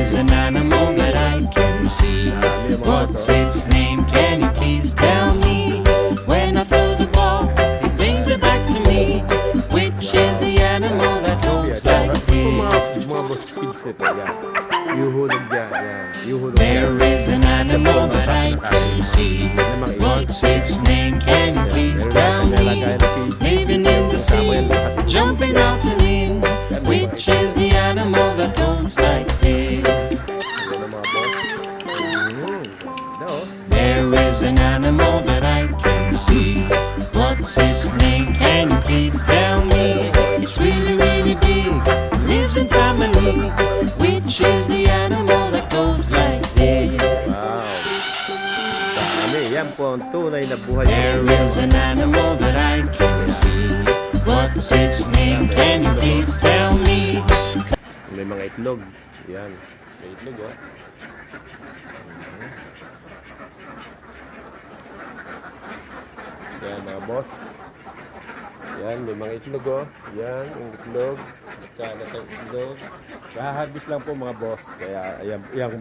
is an animal that I can see. What's its name? Can you please tell me? When I throw the ball, it brings it back to me. Which is the animal that goes like this? There is an animal that I can see. What's its name? Can you please tell me? Living in the sea, jumping out Which is the animal that goes like this? Wow. Dami. Yan po ang tunay na buhay. There is an animal that I can see. What's its name? Can you please tell me? May mga itlog. Yan. May itlog oh. Yan mga boss. Yan, may mga itlog oh. Yan, yung itlog. Nagkalat ang itlog. Kaharbis lang po mga boss. Kaya, ayan, yan,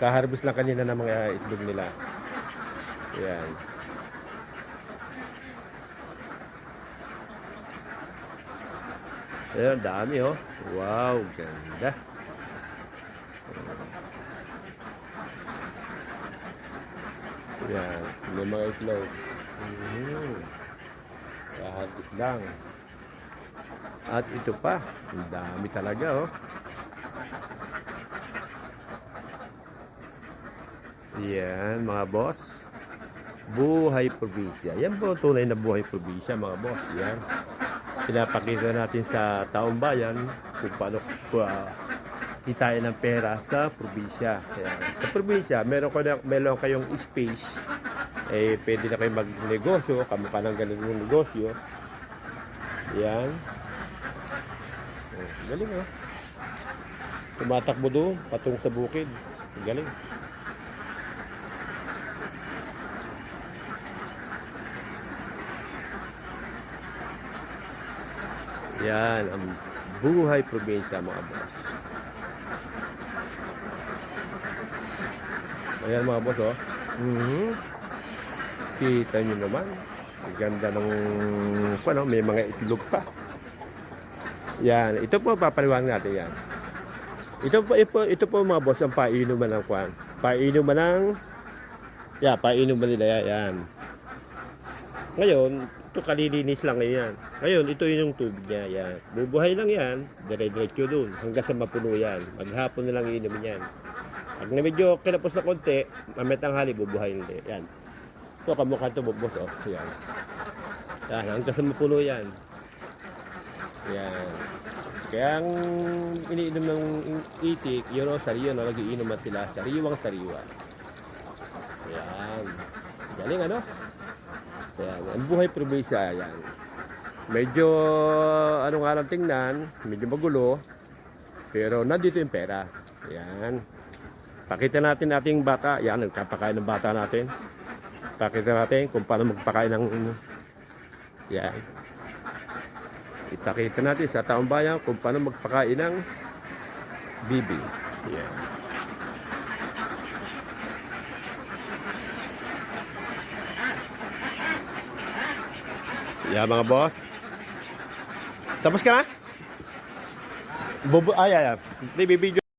kaharbis lang kanina ng mga itlog nila. Yan. Ayan, dami oh. Wow, ganda. Yan, may mga itlog. Mm. Kahagis lang. At ito pa, ang dami talaga oh. Yan, mga boss. Buhay probinsya. Yan po tunay na buhay probinsya, mga boss. Yan. Pinapakita natin sa taong bayan kung paano uh, kitain ng pera sa probinsya. Kaya, sa probinsya, meron, ka na, meron kayong space, eh, pwede na kayo magnegosyo, kamukha ng ganun yung negosyo. Yan. Galing oh. Tumatakbo doon, patung sa bukid. Galing. Yan, ang buhay probinsya mga boss. Ayan mga boss oh. Mhm. Kita nyo naman. Ang ganda ng ano, may mga itlog pa. Yan, ito po papaliwanag natin yan. Ito po, ito, ito po mga boss ang painuman ng kwan. Painuman ng Yeah, painuman nila yan. Ngayon, ito kalilinis lang ngayon yan. Ngayon, ito yung tubig niya. Yan. Bubuhay lang yan. Dire-diretso dun. Hanggang sa mapuno yan. Maghapon na lang iinumin yan. Pag na medyo kinapos na konti, mamaya tanghali, bubuhay ulit. Yan. Ito, kamukha ito, bubos. Oh. Yan. Yan. Hanggang sa mapuno yan. Yan. Kaya ang iniinom ng itik, yun o, sariyo na nagiinuman sila. Sariwang sariwa. Yan. Galing ano? Yan. Ang buhay probinsya, yan. Medyo, ano nga lang tingnan, medyo magulo. Pero nandito yung pera. Yan. Pakita natin ating bata. Yan, nagkapakain ng bata natin. Pakita natin kung paano magpakain ng... Yan. Ipakita natin sa taong bayan kung paano magpakain ng bibi. Yan. Yan mga boss. Tapos ka na? Bubu ay ay. ay. Bibidyo